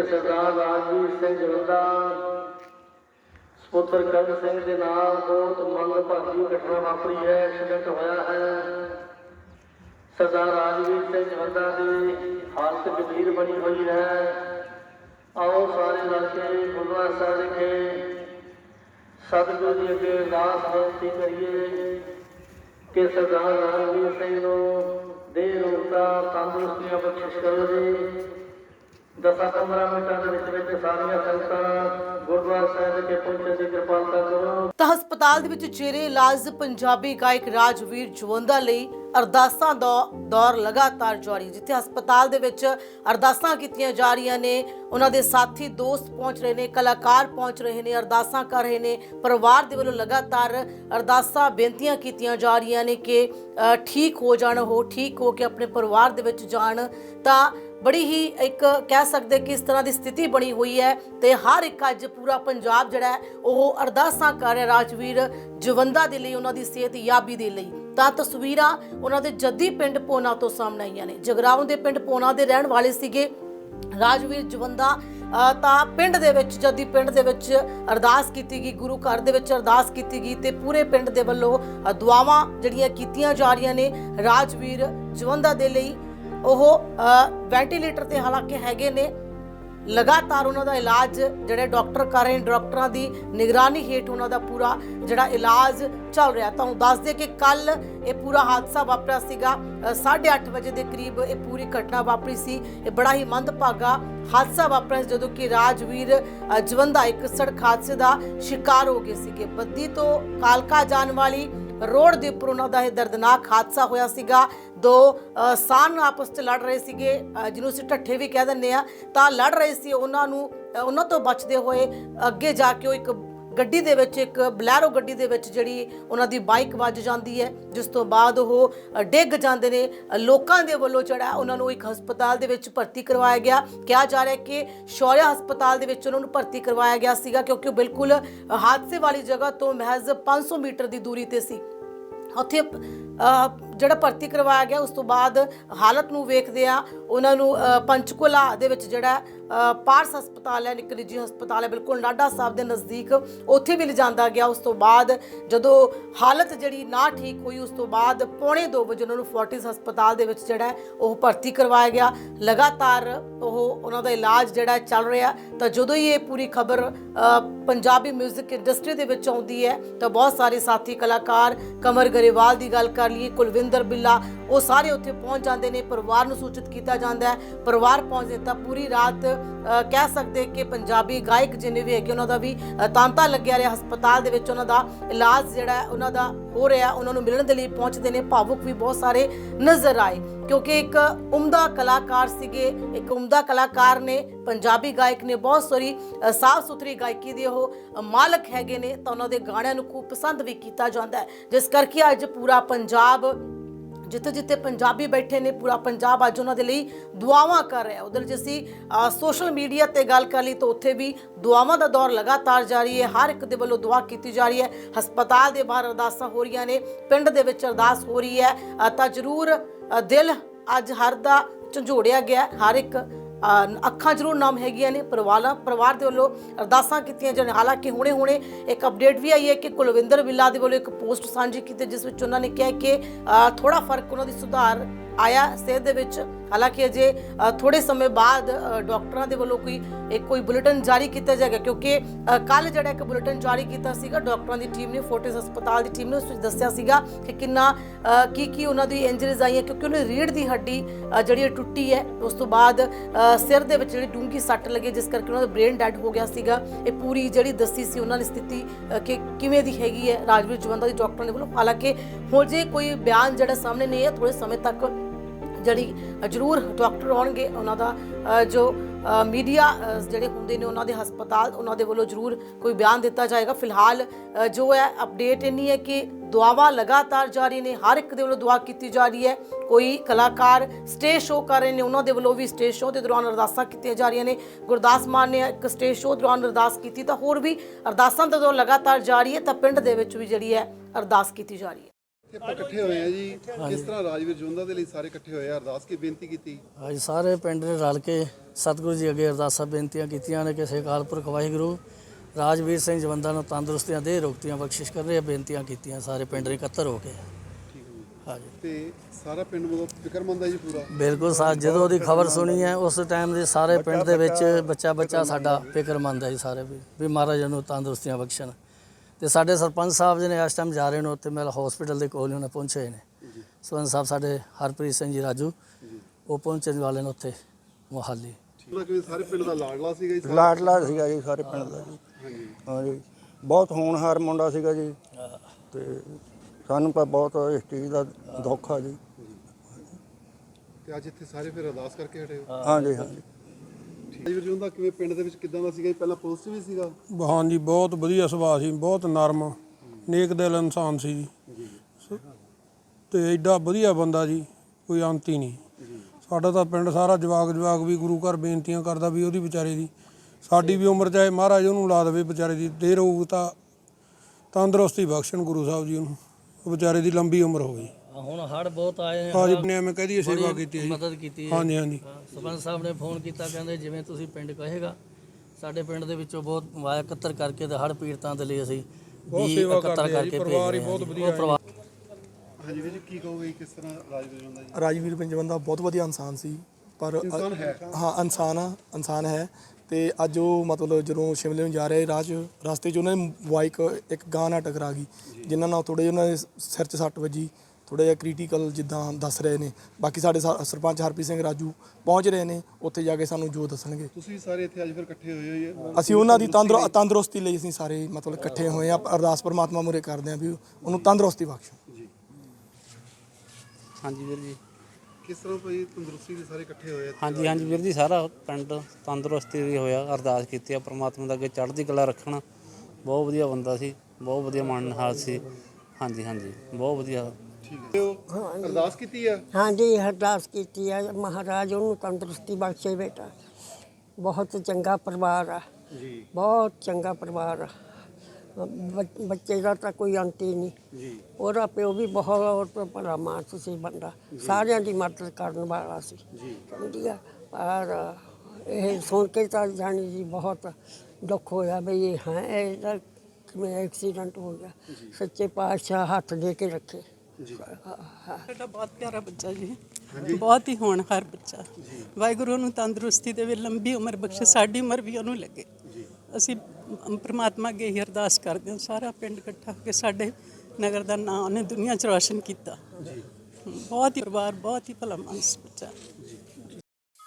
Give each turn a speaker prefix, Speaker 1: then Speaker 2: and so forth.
Speaker 1: ਕਿ ਸਰਦਾਰ ਰਾਜਵੀਰ ਸਿੰਘ ਜਵੰਦਾ ਸਪੁੱਤਰ ਕਰਨ ਸਿੰਘ ਦੇ ਨਾਲ ਬਹੁਤ ਮੰਗ ਭਾਗੀ ਘਟਨਾ ਵਾਪਰੀ ਹੈ, ਐਕਸੀਡੈਂਟ ਹੋਇਆ ਹੈ। ਸਰਦਾਰ ਰਾਜਵੀਰ ਸਿੰਘ ਜਵੰਦਾ ਦੀ ਹਾਲਤ ਗੰਭੀਰ ਬਣੀ ਹੋਈ ਹੈ। ਆਓ ਸਾਰੇ ਰਲ ਕੇ ਗੁਰਦੁਆਰਾ ਸਾਹਿਬ ਵਿਖੇ ਸਤਿਗੁਰੂ ਜੀ ਅੱਗੇ ਅਰਦਾਸ ਬੇਨਤੀ ਕਰੀਏ ਕਿ ਸਰਦਾਰ ਰਾਜਵੀਰ ਸਿੰਘ ਨੂੰ ਦੇਹ ਰੋਗਤਾ ਤੰਦਰੁਸਤੀਆਂ ਬਖਸ਼ਿਸ਼ ਕਰੋ ਜੀ। ਦਸਾਂ ਪੰਦਰਾਂ ਮਿੰਟਾਂ ਦੇ ਵਿੱਚ ਵਿੱਚ ਸਾਰੀਆਂ ਸੰਗਤਾਂ ਗੁਰਦੁਆਰਾ ਸਾਹਿਬ ਵਿਖੇ ਪਹੁੰਚਣ ਦੀ ਕਿਰਪਾਲਤਾ ਕਰੋ।
Speaker 2: ਤਾਂ ਹਸਪਤਾਲ ਦੇ ਵਿੱਚ ਜੇਰੇ ਇਲਾਜ ਪੰਜਾਬੀ ਗਾਇਕ ਰਾਜਵੀਰ ਜਵੰਦਾ ਲਈ ਅਰਦਾਸਾਂ ਦਾ ਦੌਰ ਲਗਾਤਾਰ ਜਾਰੀ, ਜਿੱਥੇ ਹਸਪਤਾਲ ਦੇ ਵਿੱਚ ਅਰਦਾਸਾਂ ਕੀਤੀਆਂ ਜਾ ਰਹੀਆਂ ਨੇ। ਉਹਨਾਂ ਦੇ ਸਾਥੀ ਦੋਸਤ ਪਹੁੰਚ ਰਹੇ ਨੇ, ਕਲਾਕਾਰ ਪਹੁੰਚ ਰਹੇ ਨੇ, ਅਰਦਾਸਾਂ ਕਰ ਰਹੇ ਨੇ। ਪਰਿਵਾਰ ਦੇ ਵੱਲੋਂ ਲਗਾਤਾਰ ਅਰਦਾਸਾਂ, ਬੇਨਤੀਆਂ ਕੀਤੀਆਂ ਜਾ ਰਹੀਆਂ ਨੇ ਕਿ ਠੀਕ ਹੋ ਜਾਣ ਉਹ, ਠੀਕ ਹੋ ਕੇ ਆਪਣੇ ਪਰਿਵਾਰ ਦੇ ਵਿੱਚ ਜਾਣ। ਤਾਂ ਬੜੀ ਹੀ ਇੱਕ ਕਹਿ ਸਕਦੇ ਕਿ ਇਸ ਤਰ੍ਹਾਂ ਦੀ ਸਥਿਤੀ ਬਣੀ ਹੋਈ ਹੈ ਤੇ ਹਰ ਇੱਕ ਅੱਜ ਪੂਰਾ ਪੰਜਾਬ ਜਿਹੜਾ ਉਹ ਅਰਦਾਸਾਂ ਕਰ ਰਿਹਾ ਰਾਜਵੀਰ ਜਵੰਦਾ ਦੇ ਲਈ, ਉਹਨਾਂ ਦੀ ਸਿਹਤ ਯਾਬੀ ਦੇ ਲਈ। ਤਾਂ ਤਸਵੀਰਾਂ ਉਹਨਾਂ ਦੇ ਜੱਦੀ ਪਿੰਡ ਪੋਨਾ ਤੋਂ ਸਾਹਮਣੇ ਆਈਆਂ ਨੇ। ਜਗਰਾਉਂ ਦੇ ਪਿੰਡ ਪੋਨਾ ਦੇ ਰਹਿਣ ਵਾਲੇ ਸੀਗੇ ਰਾਜਵੀਰ ਜਵੰਦਾ। ਤਾਂ ਪਿੰਡ ਦੇ ਵਿੱਚ, ਜੱਦੀ ਪਿੰਡ ਦੇ ਵਿੱਚ ਅਰਦਾਸ ਕੀਤੀ ਗਈ, ਗੁਰੂ ਘਰ ਦੇ ਵਿੱਚ ਅਰਦਾਸ ਕੀਤੀ ਗਈ ਤੇ ਪੂਰੇ ਪਿੰਡ ਦੇ ਵੱਲੋਂ ਦੁਆਵਾਂ ਜਿਹੜੀਆਂ ਕੀਤੀਆਂ ਜਾ ਰਹੀਆਂ ਨੇ ਰਾਜਵੀਰ ਜਵੰਦਾ ਦੇ ਲਈ। ਉਹ ਵੈਂਟੀਲੇਟਰ ਤੇ ਹਾਲਾਂਕਿ ਹੈਗੇ ਨੇ। ਲਗਾਤਾਰ ਉਹਨਾਂ ਦਾ ਇਲਾਜ ਜਿਹੜੇ ਡਾਕਟਰ ਕਰ ਰਹੇ ਨੇ ਡਾਕਟਰਾਂ ਦੀ ਨਿਗਰਾਨੀ ਹੇਠ ਉਹਨਾਂ ਦਾ ਪੂਰਾ ਜਿਹੜਾ ਇਲਾਜ ਚੱਲ ਰਿਹਾ। ਤੁਹਾਨੂੰ ਦੱਸ ਦੇ ਕਿ ਕੱਲ ਇਹ ਪੂਰਾ ਹਾਦਸਾ ਵਾਪਰਿਆ ਸੀਗਾ। ਅ, 8:30 ਵਜੇ ਦੇ ਕਰੀਬ ਇਹ ਪੂਰੀ ਘਟਨਾ ਵਾਪਰੀ ਸੀ। ਇਹ ਬੜਾ ਹੀ ਮੰਦਭਾਗਾ ਹਾਦਸਾ ਵਾਪਰਿਆ ਸੀ ਜਦੋਂ ਕਿ ਰਾਜਵੀਰ ਅ, ਜਵੰਦਾ ਇੱਕ ਸੜਕ ਹਾਦਸੇ ਦਾ ਸ਼ਿਕਾਰ ਹੋ ਗਏ ਸੀਗੇ। ਬੱਦੀ ਤੋਂ ਕਾਲਕਾ ਜਾਣ ਵਾਲੀ ਰੋਡ ਦੇ ਉੱਪਰ ਉਹਨਾਂ ਦਾ ਇਹ ਦਰਦਨਾਕ ਹਾਦਸਾ ਹੋਇਆ ਸੀਗਾ। ਦੋ ਅ, ਸਾਨ ਆਪਸ ਵਿੱਚ ਲੜ ਰਹੇ ਸੀਗੇ ਜਿਹਨੂੰ ਅਸੀਂ ਢੱਠੇ ਵੀ ਕਹਿ ਦਿੰਦੇ ਆ ਤਾਂ ਲੜ ਰਹੇ ਸੀ ਉਹਨਾਂ ਨੂੰ ਉਹਨਾਂ ਤੋਂ ਬਚਦੇ ਹੋਏ ਅੱਗੇ ਜਾ ਕੇ ਉਹ ਇੱਕ ਗੱਡੀ ਦੇ ਵਿੱਚ, ਇੱਕ ਬਲੈਰੋ ਗੱਡੀ ਦੇ ਵਿੱਚ ਜਿਹੜੀ ਉਹਨਾਂ ਦੀ ਬਾਈਕ ਵੱਜ ਜਾਂਦੀ ਹੈ, ਜਿਸ ਤੋਂ ਬਾਅਦ ਉਹ ਡਿੱਗ ਜਾਂਦੇ ਨੇ। ਲੋਕਾਂ ਦੇ ਵੱਲੋਂ ਜਿਹੜਾ ਉਹਨਾਂ ਨੂੰ ਇੱਕ ਹਸਪਤਾਲ ਦੇ ਵਿੱਚ ਭਰਤੀ ਕਰਵਾਇਆ ਗਿਆ। ਕਿਹਾ ਜਾ ਰਿਹਾ ਕਿ ਸ਼ੌਰਿਆ ਹਸਪਤਾਲ ਦੇ ਵਿੱਚ ਉਹਨਾਂ ਨੂੰ ਭਰਤੀ ਕਰਵਾਇਆ ਗਿਆ ਸੀਗਾ, ਕਿਉਂਕਿ ਉਹ ਬਿਲਕੁਲ ਹਾਦਸੇ ਵਾਲੀ ਜਗ੍ਹਾ ਤੋਂ ਮਹਿਜ਼ 500 ਮੀਟਰ ਦੀ ਦੂਰੀ ਤੇ ਸੀ। ਉੱਥੇ ਜਿਹੜਾ ਭਰਤੀ ਕਰਵਾਇਆ ਗਿਆ, ਉਸ ਤੋਂ ਬਾਅਦ ਹਾਲਤ ਨੂੰ ਵੇਖਦੇ ਆ, ਉਹਨਾਂ ਨੂੰ ਪੰਚਕੁਲਾ ਦੇ ਵਿੱਚ ਜਿਹੜਾ ਪਾਰਸ ਹਸਪਤਾਲ ਹੈ ਇੱਕ ਨਿੱਜੀ ਹਸਪਤਾਲ ਹੈ, ਬਿਲਕੁਲ ਨਾਡਾ ਸਾਹਿਬ ਦੇ ਨਜ਼ਦੀਕ ਉੱਥੇ ਵੀ ਲਿਜਾਂਦਾ ਗਿਆ। ਉਸ ਤੋਂ ਬਾਅਦ ਜਦੋਂ ਹਾਲਤ ਜਿਹੜੀ ਨਾ ਠੀਕ ਹੋਈ, ਉਸ ਤੋਂ ਬਾਅਦ ਪੌਣੇ 2 ਵਜੇ ਉਹਨਾਂ ਨੂੰ ਫੋਰਟਿਸ ਹਸਪਤਾਲ ਦੇ ਵਿੱਚ ਜਿਹੜਾ ਉਹ ਭਰਤੀ ਕਰਵਾਇਆ ਗਿਆ। ਲਗਾਤਾਰ ਉਹ ਉਹਨਾਂ ਦਾ ਇਲਾਜ ਜਿਹੜਾ ਚੱਲ ਰਿਹਾ, ਤਾਂ ਜਦੋਂ ਹੀ ਇਹ ਪੂਰੀ ਖਬਰ ਪੰਜਾਬੀ 뮤직 ਇੰਡਸਟਰੀ ਦੇ ਵਿੱਚ ਆਉਂਦੀ ਹੈ, ਤਾਂ ਬਹੁਤ ਸਾਰੇ ਸਾਥੀ ਕਲਾਕਾਰ, ਕਮਰ ਗਰੇਵਾਲ ਦੀ ਗੱਲ ਕਰ ਲਈਏ, ਕੁਲਵਿੰਦਰ ਬਿੱਲਾ, ਉਹ ਸਾਰੇ ਉੱਥੇ ਪਹੁੰਚ ਜਾਂਦੇ ਨੇ, ਪਰਿਵਾਰ ਨੂੰ ਸੂਚਿਤ ਕੀਤਾ ਜਾਂਦਾ ਹੈ। ਪਰਿਵਾਰ ਪਹੁੰਚਦੇ ਤਾਂ ਪੂਰੀ ਰਾਤ ਕਹਿ ਸਕਦੇ ਕਿ ਪੰਜਾਬੀ ਗਾਇਕ ਜਿੰਨੇ ਵੀ ਹੈਗੇ ਉਹਨਾਂ ਦਾ ਵੀ ਤਾਂਤਾ ਲੱਗਿਆ ਰਿਹਾ। ਹਸਪਤਾਲ ਦੇ ਵਿੱਚ ਉਹਨਾਂ ਦਾ ਇਲਾਜ ਜਿਹੜਾ ਉਹਨਾਂ ਦਾ ਹੋ ਰਿਹਾ ਉਹਨਾਂ ਨੂੰ ਮਿਲਣ ਦੇ ਲਈ ਪਹੁੰਚਦੇ ਨੇ। ਭਾਵੁਕ ਵੀ ਬਹੁਤ ਸਾਰੇ ਨਜ਼ਰ ਆਏ, ਕਿਉਂਕਿ ਇੱਕ ਉਮਦਾ ਕਲਾਕਾਰ ਸੀਗੇ। ਇੱਕ ਉਮਦਾ ਕਲਾਕਾਰ ਨੇ, ਪੰਜਾਬੀ ਗਾਇਕ ਨੇ ਬਹੁਤ ਸਾਰੀ ਸਾਫ਼ ਸੁਥਰੀ ਗਾਇਕੀ ਦੇ ਉਹ ਮਾਲਕ ਹੈਗੇ ਨੇ, ਤਾਂ ਉਹਨਾਂ ਦੇ ਗਾਣਿਆਂ ਨੂੰ ਖੂਬ ਪਸੰਦ ਵੀ ਕੀਤਾ ਜਾਂਦਾ ਹੈ। ਜਿਸ ਕਰਕੇ ਅੱਜ ਪੂਰਾ ਪੰਜਾਬ ਜਿੱਥੇ ਜਿੱਥੇ ਪੰਜਾਬੀ ਬੈਠੇ ਨੇ, ਪੂਰਾ ਪੰਜਾਬ ਅੱਜ ਉਹਨਾਂ ਦੇ ਲਈ ਦੁਆਵਾਂ ਕਰ ਰਿਹਾ ਉਧਰ ਜੇ ਅਸੀਂ ਸੋਸ਼ਲ ਮੀਡੀਆ ਤੇ ਗੱਲ ਕਰ ਲਈ ਤਾਂ ਉੱਥੇ ਵੀ ਦੁਆਵਾਂ ਦਾ ਦੌਰ ਲਗਾਤਾਰ ਜਾਰੀ ਹੈ। ਹਰ ਇੱਕ ਦੇ ਵੱਲੋਂ ਦੁਆ ਕੀਤੀ ਜਾ ਰਹੀ ਹੈ। ਹਸਪਤਾਲ ਦੇ ਬਾਹਰ ਅਰਦਾਸਾਂ ਹੋ ਰਹੀਆਂ ਨੇ, ਪਿੰਡ ਦੇ ਵਿੱਚ ਅਰਦਾਸ ਹੋ ਰਹੀ ਹੈ। ਤਾਂ ਜ਼ਰੂਰ ਦਿਲ ਅੱਜ ਹਰ ਦਾ ਝੰਜੋੜਿਆ ਗਿਆ ਹਰ ਇੱਕ ਅੱਖਾਂ ਜ਼ਰੂਰ ਨਾਮ ਹੈਗੀਆਂ ਨੇ ਪਰਿਵਾਰਾਂ ਪਰਿਵਾਰ ਦੇ ਵੱਲੋਂ ਅਰਦਾਸਾਂ ਕੀਤੀਆਂ ਜਾਣ। ਹਾਲਾਂਕਿ ਹੁਣੇ ਹੁਣੇ ਇੱਕ ਅਪਡੇਟ ਵੀ ਆਈ ਹੈ ਕਿ ਕੁਲਵਿੰਦਰ ਬਿੱਲਾ ਦੇ ਵੱਲੋਂ ਇੱਕ ਪੋਸਟ ਸਾਂਝੀ ਕੀਤੀ ਜਿਸ ਵਿੱਚ ਉਹਨਾਂ ਨੇ ਕਿਹਾ ਕਿ ਅ, ਥੋੜਾ ਫ਼ਰਕ ਉਹਨਾਂ ਦੀ ਸੁਧਾਰ ਆਇਆ ਸਿਹਤ ਦੇ ਵਿੱਚ। ਹਾਲਾਂਕਿ ਅਜੇ ਅ, ਥੋੜੇ ਸਮੇਂ ਬਾਅਦ ਡਾਕਟਰਾਂ ਦੇ ਵੱਲੋਂ ਕੋਈ ਇੱਕ ਕੋਈ ਬੁਲੇਟਿਨ ਜਾਰੀ ਕੀਤਾ ਜਾਏਗਾ ਕਿਉਂਕਿ ਕੱਲ ਜਿਹੜਾ ਇੱਕ ਬੁਲੇਟਿਨ ਜਾਰੀ ਕੀਤਾ ਸੀਗਾ ਡਾਕਟਰਾਂ ਦੀ ਟੀਮ ਨੇ ਫੋਰਟਿਸ ਹਸਪਤਾਲ ਦੀ ਟੀਮ ਨੇ ਉਸ ਵਿੱਚ ਦੱਸਿਆ ਸੀਗਾ ਕਿ ਕਿੰਨਾ ਕੀ ਕੀ ਉਹਨਾਂ ਦੀ ਇੰਜਰੀਜ਼ ਆਈਆਂ ਕਿਉਂਕਿ ਉਹਨੇ ਰੀੜ ਦੀ ਹੱਡੀ ਜਿਹੜੀ ਇਹ ਟੁੱਟੀ ਹੈ ਉਸ ਤੋਂ ਬਾਅਦ ਸਿਰ ਦੇ ਵਿੱਚ ਜਿਹੜੀ ਡੂੰਘੀ ਸੱਟ ਲੱਗੀ ਜਿਸ ਕਰਕੇ ਉਹਨਾਂ ਦਾ ਬ੍ਰੇਨ ਡੈਡ ਹੋ ਗਿਆ ਸੀਗਾ। ਇਹ ਪੂਰੀ ਜਿਹੜੀ ਦੱਸੀ ਸੀ ਉਹਨਾਂ ਦੀ ਸਥਿਤੀ ਕਿ ਕਿਵੇਂ ਦੀ ਹੈਗੀ ਹੈ ਰਾਜਵੀਰ ਜਵੰਦਾ ਦੀ ਡਾਕਟਰਾਂ ਦੇ ਵੱਲੋਂ। ਹਾਲਾਂਕਿ ਹੁਣ ਜੇ ਕੋਈ ਬਿਆਨ ਜਿਹੜਾ ਸਾਹਮਣੇ ਨਹੀਂ ਹੈ ਥੋੜੇ ਸਮੇਂ ਤੱਕ ਜਿਹੜੀ ਜ਼ਰੂਰ ਡਾਕਟਰ ਆਉਣਗੇ, ਉਹਨਾਂ ਦਾ ਜੋ ਮੀਡੀਆ ਜਿਹੜੇ ਹੁੰਦੇ ਨੇ ਉਹਨਾਂ ਦੇ ਹਸਪਤਾਲ, ਉਹਨਾਂ ਦੇ ਵੱਲੋਂ ਜ਼ਰੂਰ ਕੋਈ ਬਿਆਨ ਦਿੱਤਾ ਜਾਏਗਾ। ਫਿਲਹਾਲ ਜੋ ਹੈ ਅਪਡੇਟ ਇੰਨੀ ਹੈ ਕਿ ਦੁਆਵਾਂ ਲਗਾਤਾਰ ਜਾਰੀ ਨੇ, ਹਰ ਇੱਕ ਦੇ ਵੱਲੋਂ ਦੁਆ ਕੀਤੀ ਜਾ ਰਹੀ ਹੈ। ਕੋਈ ਕਲਾਕਾਰ ਸਟੇਜ ਸ਼ੋਅ ਕਰ ਰਹੇ ਨੇ, ਉਹਨਾਂ ਦੇ ਵੱਲੋਂ ਵੀ ਸਟੇਜ ਸ਼ੋਅ ਦੇ ਦੌਰਾਨ ਅਰਦਾਸਾਂ ਕੀਤੀਆਂ ਜਾ ਰਹੀਆਂ ਨੇ। ਗੁਰਦਾਸ ਮਾਨ ਨੇ ਇੱਕ ਸਟੇਜ ਸ਼ੋਅ ਦੌਰਾਨ ਅਰਦਾਸ ਕੀਤੀ, ਤਾਂ ਹੋਰ ਵੀ ਅਰਦਾਸਾਂ ਦੇ ਦੌਰਾਨ ਲਗਾਤਾਰ ਜਾਰੀ ਹੈ, ਤਾਂ ਪਿੰਡ ਦੇ ਵਿੱਚ ਵੀ ਜਿਹੜੀ ਹੈ, ਅਰਦਾਸ ਕੀਤੀ ਜਾ ਰਹੀ ਹੈ।
Speaker 3: ਇੱਥੇ ਆਪਾਂ ਇਕੱਠੇ ਹੋਏ ਆ ਜੀ। ਕਿਸ ਤਰ੍ਹਾਂ ਰਾਜਵੀਰ ਜਵੰਦਾ ਦੇ ਲਈ ਸਾਰੇ ਇਕੱਠੇ ਹੋਏ ਆ? ਅਰਦਾਸ ਕੀ ਬੇਨਤੀ ਕੀਤੀ?
Speaker 4: ਅੱਜ ਸਾਰੇ ਪਿੰਡ ਨੇ ਰਲ ਕੇ ਸਤਿਗੁਰੂ ਜੀ ਅੱਗੇ ਅਰਦਾਸਾਂ ਬੇਨਤੀਆਂ ਕੀਤੀਆਂ ਨੇ ਕਿ ਸੇ ਅਕਾਲ ਪੁਰਖ ਵਾਹਿਗੁਰੂ ਰਾਜਵੀਰ ਸਿੰਘ ਜਵੰਦਾਂ ਨੂੰ ਤੰਦਰੁਸਤੀਆਂ ਦੇ ਰੋਗਤੀਆਂ ਬਖਸ਼ਿਸ਼ ਕਰ ਰਹੇ ਬੇਨਤੀਆਂ ਕੀਤੀਆਂ ਸਾਰੇ ਪਿੰਡ ਨੇ ਇਕੱਤਰ ਹੋ ਕੇ।
Speaker 3: ਠੀਕ ਹੈ ਜੀ
Speaker 4: ਹਾਂਜੀ।
Speaker 3: ਤੇ ਸਾਰਾ ਪਿੰਡ ਮਤਲਬ ਫਿਕਰਮੰਦ ਹੈ ਜੀ ਪੂਰਾ?
Speaker 4: ਬਿਲਕੁਲ ਸਾ ਜਦੋਂ ਉਹਦੀ ਖਬਰ ਸੁਣੀ ਹੈ ਉਸ ਟਾਈਮ ਦੇ ਸਾਰੇ ਪਿੰਡ ਦੇ ਵਿੱਚ ਬੱਚਾ ਬੱਚਾ ਸਾਡਾ ਫਿਕਰਮੰਦ ਹੈ ਜੀ ਸਾਰੇ ਵੀ ਮਹਾਰਾਜ ਨੂੰ ਤੰਦਰੁਸਤੀਆਂ ਬਖਸ਼ਣ। ਤੇ ਸਾਡੇ ਸਰਪੰਚ ਸਾਹਿਬ ਜੀ ਨੇ ਇਸ ਟਾਈਮ ਜਾ ਰਹੇ ਨੇ ਉੱਥੇ ਮੇਰਾ ਹਸਪੀਟਲ ਦੇ ਕੋਲ ਹੀ ਉਹਨੇ ਪਹੁੰਚੇ ਨੇ। ਸਰਪੰਚ ਸਾਹਿਬ ਸਾਡੇ ਹਰਪ੍ਰੀਤ ਸਿੰਘ ਜੀ ਰਾਜੂ ਉਹ ਪਹੁੰਚਣ ਵਾਲੇ ਨੇ ਉੱਥੇ ਮੁਹਾਲੀ।
Speaker 3: ਮਤਲਬ ਕਿ ਸਾਰੇ ਪਿੰਡ ਦਾ ਲਾਡਲਾ ਸੀਗਾ ਜੀ? ਸਾਰਾ?
Speaker 5: ਲਾਡਲਾ ਸੀਗਾ ਜੀ ਸਾਰੇ ਪਿੰਡ ਦਾ ਜੀ।
Speaker 3: ਹਾਂਜੀ।
Speaker 5: ਹਾਂਜੀ ਬਹੁਤ ਹੋਣਹਾਰ ਮੁੰਡਾ ਸੀਗਾ ਜੀ। ਤੇ ਸਾਨੂੰ ਤਾਂ ਬਹੁਤ ਇਸ ਚੀਜ਼ ਦਾ ਦੁੱਖ ਆ ਜੀ।
Speaker 3: ਤੇ ਅੱਜ ਇੱਥੇ ਸਾਰੇ ਫਿਰ ਅਰਦਾਸ ਕਰਕੇ ਹਟੇ ਹੋ?
Speaker 5: ਹਾਂਜੀ ਹਾਂਜੀ
Speaker 3: ਰਾਜਵੀਰ ਜਵੰਦਾ ਕਿਵੇਂ? ਪਿੰਡ ਦੇ ਵਿੱਚ ਕਿੱਦਾਂ ਦਾ ਸੀਗਾ ਜੀ? ਪਹਿਲਾਂ ਪੁਲਿਸ 'ਚ ਵੀ ਸੀਗਾ?
Speaker 6: ਹਾਂਜੀ ਬਹੁਤ ਵਧੀਆ ਸੁਭਾਅ ਸੀ ਬਹੁਤ ਨਰਮ ਨੇਕ ਦਿਲ ਇਨਸਾਨ ਸੀ ਜੀ। ਸ- ਤੇ ਐਡਾ ਵਧੀਆ ਬੰਦਾ ਜੀ ਕੋਈ ਅੰਤ ਹੀ ਨਹੀਂ। ਸਾਡਾ ਤਾਂ ਪਿੰਡ ਸਾਰਾ ਜਵਾਗ ਜਵਾਗ ਵੀ ਗੁਰੂ ਘਰ ਬੇਨਤੀਆਂ ਕਰਦਾ ਵੀ ਉਹਦੀ ਵਿਚਾਰੇ ਦੀ। ਸਾਡੀ ਵੀ ਉਮਰ ਚਾਹੇ ਮਹਾਰਾਜ ਉਹਨੂੰ ਲਾ ਦੇਵੇ ਵਿਚਾਰੇ ਦੀ ਦੇਰ ਹੋਊ ਤਾਂ ਤੰਦਰੁਸਤੀ ਬਖਸ਼ਣ ਗੁਰੂ ਸਾਹਿਬ ਜੀ ਉਹਨੂੰ। ਉਹ ਵਿਚਾਰੇ ਦੀ ਲੰਬੀ ਉਮਰ ਹੋਵੇ
Speaker 4: ਹੁਣ ਹੜ ਬਹੁਤ ਆਏ ਨੇ
Speaker 6: ਹਾਂਜੀ ਨੇ ਮੈਂ ਕਹਦੀ ਸੇਵਾ ਕੀਤੀ ਹੈ ਜੀ।
Speaker 4: ਮਦਦ ਕੀਤੀ ਹੈ।
Speaker 6: ਹਾਂਜੀ ਹਾਂਜੀ।
Speaker 4: ਹਾਂ, ਸਰਪੰਚ ਸਾਹਿਬ ਨੇ ਫੋਨ ਕੀਤਾ ਕਹਿੰਦੇ ਜਿਵੇਂ ਤੁਸੀਂ ਪਿੰਡ ਕਹੇਗਾ ਸਾਡੇ ਪਿੰਡ ਦੇ ਵਿੱਚੋਂ ਬਹੁਤ ਵਾਇਆ ਇਕੱਤਰ ਕਰਕੇ ਤੇ ਹੜ ਪੀੜਤਾਂ ਦੇ ਲਈ ਅਸੀਂ
Speaker 6: ਬਹੁਤ ਸੇਵਾ
Speaker 4: ਇਕੱਤਰ
Speaker 6: ਕਰਦੇ ਆ ਜੀ, ਪਰਿਵਾਰ ਹੀ
Speaker 4: ਹਾਂ
Speaker 6: ਬਹੁਤ। ਵਧੀਆ
Speaker 4: ਪਰਿਵਾਰ
Speaker 3: ਹਾਂਜੀ ਵੀਰ ਜੀ ਕੀ ਕਹੋਗੇ ਕਿਸ ਤਰ੍ਹਾਂ ਰਾਜਵੀਰ ਜਵੰਦਾ ਜੀ?
Speaker 7: ਰਾਜਵੀਰ ਪੰਜਵੰਦਾ ਬਹੁਤ ਵਧੀਆ ਇਨਸਾਨ ਸੀ ਪਰ
Speaker 3: ਇਨਸਾਨ ਹੈ?
Speaker 7: ਹਾਂ ਇਨਸਾਨ ਆ ਇਨਸਾਨ ਹੈ। ਤੇ ਅੱਜ ਉਹ ਮਤਲਬ ਜਦੋਂ ਸ਼ਿਮਲੇ ਨੂੰ ਜਾ ਰਹੇ ਰਾਹ 'ਚ ਰਸਤੇ 'ਚ ਉਹਨਾਂ ਦੀ ਬਾਈਕ ਇੱਕ ਗਾਂ ਨਾਲ ਟਕਰਾ ਗਈ ਜਿਨ੍ਹਾਂ ਨਾਲ ਥੋੜੇ ਉਹਨਾਂ ਦੇ ਸਿਰ 'ਚ ਸੱਟ ਵੱਜੀ। ਥੋੜਾ ਜਿਹਾ ਕ੍ਰਿਟੀਕਲ ਜਿੱਦਾਂ ਦੱਸ ਰਹੇ ਨੇ। ਬਾਕੀ ਸਾਡੇ ਸਰ- ਸਰਪੰਚ ਹਰਪ੍ਰੀਤ ਸਿੰਘ ਰਾਜੂ ਪਹੁੰਚ ਰਹੇ ਨੇ ਉੱਥੇ ਜਾ ਕੇ ਸਾਨੂੰ ਜੋ ਦੱਸਣਗੇ।
Speaker 3: ਤੁਸੀਂ ਸਾਰੇ ਇੱਥੇ ਅੱਜ ਫਿਰ ਇਕੱਠੇ ਹੋਏ ਹੋਏ ਆ
Speaker 7: ਅਸੀਂ ਉਹਨਾਂ ਦੀ ਤੰਦਰ ਤੰਦਰੁਸਤੀ ਲਈ ਅਸੀਂ ਸਾਰੇ ਮਤਲਬ ਇਕੱਠੇ ਹੋਏ ਆ ਅਰਦਾਸ ਪਰਮਾਤਮਾ ਮੂਰੇ ਕਰਦੇ ਆ ਵੀ ਉਹਨੂੰ ਤੰਦਰੁਸਤੀ ਬਖਸ਼ੋ।
Speaker 8: ਹਾਂਜੀ ਵੀਰ ਜੀ।
Speaker 3: ਕਿਸ ਤਰ੍ਹਾਂ ਭਾਈ ਤੰਦਰੁਸਤੀ ਦੇ ਸਾਰੇ ਇਕੱਠੇ ਹੋਏ ਆ?
Speaker 8: ਹਾਂਜੀ ਹਾਂਜੀ ਵੀਰ ਜੀ ਸਾਰਾ ਪਿੰਡ ਤੰਦਰੁਸਤੀ ਦੀ ਹੋਇਆ ਅਰਦਾਸ ਕੀਤੀ ਆ। ਪ੍ਰਮਾਤਮਾ ਦਾ ਅੱਗੇ ਚੜ੍ਹਦੀ ਕਲਾ ਰੱਖਣ। ਬਹੁਤ ਵਧੀਆ ਬੰਦਾ ਸੀ ਬਹੁਤ ਵਧੀਆ ਮਨ ਹਾਲ ਸੀ। ਹਾਂਜੀ ਹਾਂਜੀ ਬਹੁਤ ਵਧੀਆ
Speaker 3: ਠੀਕ ਹੈ। ਅਰਦਾਸ ਕੀਤੀ ਆ?
Speaker 9: ਹਾਂਜੀ ਅਰਦਾਸ ਕੀਤੀ ਹੈ ਮਹਾਰਾਜ ਉਹਨੂੰ ਤੰਦਰੁਸਤੀ ਬਖਸ਼ੇ ਬੇਟਾ। ਬਹੁਤ ਚੰਗਾ ਪਰਿਵਾਰ ਆ।
Speaker 3: ਜੀ।
Speaker 9: ਬਹੁਤ ਚੰਗਾ ਪਰਿਵਾਰ ਆ। ਬ- ਬੱਚੇ ਦਾ ਤਾਂ ਕੋਈ ਅੰਤ ਹੀ ਨਹੀਂ।
Speaker 3: ਜੀ।
Speaker 9: ਉਹਦਾ ਪਿਓ ਵੀ ਬਹੁਤ ਭਲਾ ਮਾਨਸ ਸੀ ਬੰਦਾ। ਸਾਰਿਆਂ ਦੀ ਮਦਦ ਕਰਨ ਵਾਲਾ ਸੀ।
Speaker 3: ਜੀ।
Speaker 9: ਠੀਕ ਆ। ਪਰ ਇਹ ਸੁਣ ਕੇ ਤਾਂ ਜਾਣੀ ਜੀ ਬਹੁਤ ਦੁੱਖ ਹੋਇਆ ਵੀ ਇਹ ਹੈ ਇਹਦਾ ਕਿਵੇਂ ਐਕਸੀਡੈਂਟ ਹੋ ਗਿਆ। ਸੱਚੇ ਪਾਤਸ਼ਾਹ ਹੱਥ ਦੇ ਕੇ ਰੱਖੇ।
Speaker 10: ਸਾਡਾ ਬਹੁਤ ਪਿਆਰਾ ਬੱਚਾ ਜੀ। ਬਹੁਤ ਹੀ ਹੋਣਹਾਰ ਬੱਚਾ। ਵਾਹਿਗੁਰੂ ਨੂੰ ਤੰਦਰੁਸਤੀ ਦੇਵੇ ਲੰਬੀ ਉਮਰ ਬਖਸ਼ੇ ਸਾਡੀ ਉਮਰ ਵੀ ਉਹਨੂੰ ਲੱਗੇ। ਅਸੀਂ ਪ੍ਰਮਾਤਮਾ ਅੱਗੇ ਹੀ ਅਰਦਾਸ ਕਰਦੇ ਹਾਂ ਸਾਰਾ ਪਿੰਡ ਇਕੱਠਾ ਹੋ ਕੇ ਸਾਡੇ ਨਗਰ ਦਾ ਨਾਂ ਉਹਨੇ ਦੁਨੀਆ 'ਚ ਰੌਸ਼ਨ ਕੀਤਾ। ਬਹੁਤ ਹੀ ਪਰਿਵਾਰ ਬਹੁਤ ਹੀ ਭਲਾ ਮਾਨਸ ਬੱਚਾ।